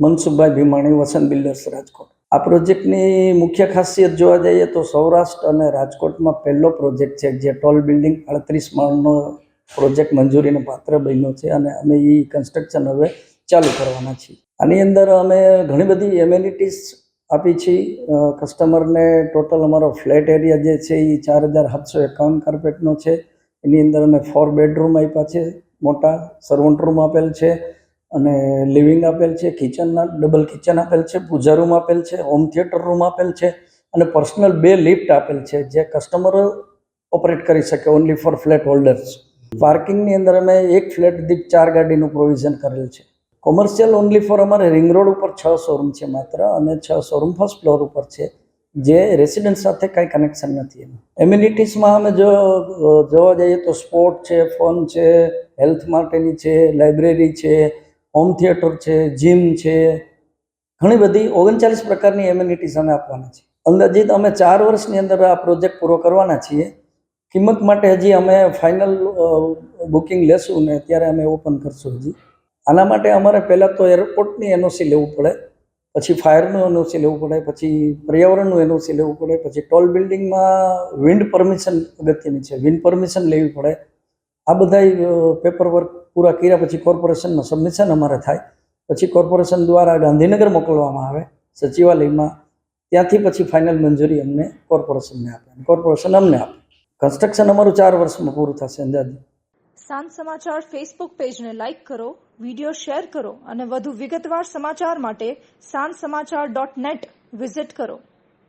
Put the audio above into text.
Mansukhbhai Bhimani, Vasant builders Rajkot. આ પ્રોજેક્ટની મુખ્ય ખાસિયત જોવા જઈએ તો સૌરાષ્ટ્ર અને રાજકોટમાં પહેલો પ્રોજેક્ટ છે, જે ટોલ બિલ્ડિંગ અડત્રીસ માળનો પ્રોજેક્ટ મંજૂરીને પાત્ર બન્યો છે અને અમે એ કન્સ્ટ્રક્શન હવે ચાલુ કરવાના છીએ. આની અંદર અમે ઘણી બધી એમ્યુનિટીઝ આપી છે કસ્ટમરને ટોટલ અમારો ફ્લેટ એરિયા જે છે એ ચાર હજાર સાતસો એકાવન કાર્પેટનો છે. એની અંદર અમે ફોર બેડરૂમ આપ્યા છે, મોટા સર્વન્ટ રૂમ આપેલ છે. અને લિવિંગ આપેલ છે, કિચનના, ડબલ કિચન આપેલ છે, પૂજા રૂમ આપેલ છે, હોમ થિયેટર રૂમ આપેલ છે અને પર્સનલ બે લિફ્ટ આપેલ છે જે કસ્ટમર ઓપરેટ કરી શકે ઓનલી ફોર ફ્લેટ હોલ્ડર્સ. પાર્કિંગની અંદર અમે એક ફ્લેટ દીઠ ચાર ગાડીનું પ્રોવિઝન કરેલ છે. કોમર્શિયલ ઓનલી ફોર અમારે રિંગ રોડ ઉપર છ શોરૂમ છે માત્ર અને છ શોરૂમ ફર્સ્ટ ફ્લોર ઉપર છે, જે રેસિડેન્ટ સાથે કાંઈ કનેક્શન નથી એનું એમ્યુનિટીસમાં અમે જો, જોવા જઈએ તો સ્પોર્ટ છે, ફોન છે, હેલ્થ માટેની છે, લાઇબ્રેરી છે હોમ થિયેટર છે જીમ છે, ઘણી બધી ઓગણચાલીસ પ્રકારની એમ્યુનિટીઝ અમે આપવાના છે અંદાજિત અમે ચાર વર્ષની અંદર આ પ્રોજેક્ટ પૂરો કરવાના છીએ. કિંમત માટે હજી અમે ફાઇનલ બુકિંગ લેશું ને ત્યારે અમે ઓપન કરશું હજી. આના માટે અમારે પહેલાં તો એરપોર્ટની એનઓસી લેવું પડે, પછી ફાયરનું એનઓસી લેવું પડે, પછી પર્યાવરણનું એનઓસી લેવું પડે, પછી ટોલ બિલ્ડિંગમાં વિન્ડ પરમિશન અગત્યની છે. વિન્ડ પરમિશન લેવી પડે. આ બધા પેપર વર્ક પૂરા કર્યા પછી કોર્પોરેશનમાં સબમિશન અમારે થાય. પછી કોર્પોરેશન દ્વારા ગાંધીનગર મોકલવામાં આવે સચિવાલયમાં. ત્યાંથી પછી ફાઇનલ મંજૂરી અમને કોર્પોરેશનને આપે. કોર્પોરેશન અમને આપે. કન્સ્ટ્રક્શન અમારું ચાર વર્ષમાં પૂરું થશે, અંદાજે. સાંજ સમાચાર ફેસબુક પેજને લાઇક કરો વીડિયો શેર કરો અને વધુ વિગતવાર સમાચાર માટે સાંજ સમાચાર ડોટ નેટ વિઝિટ કરો.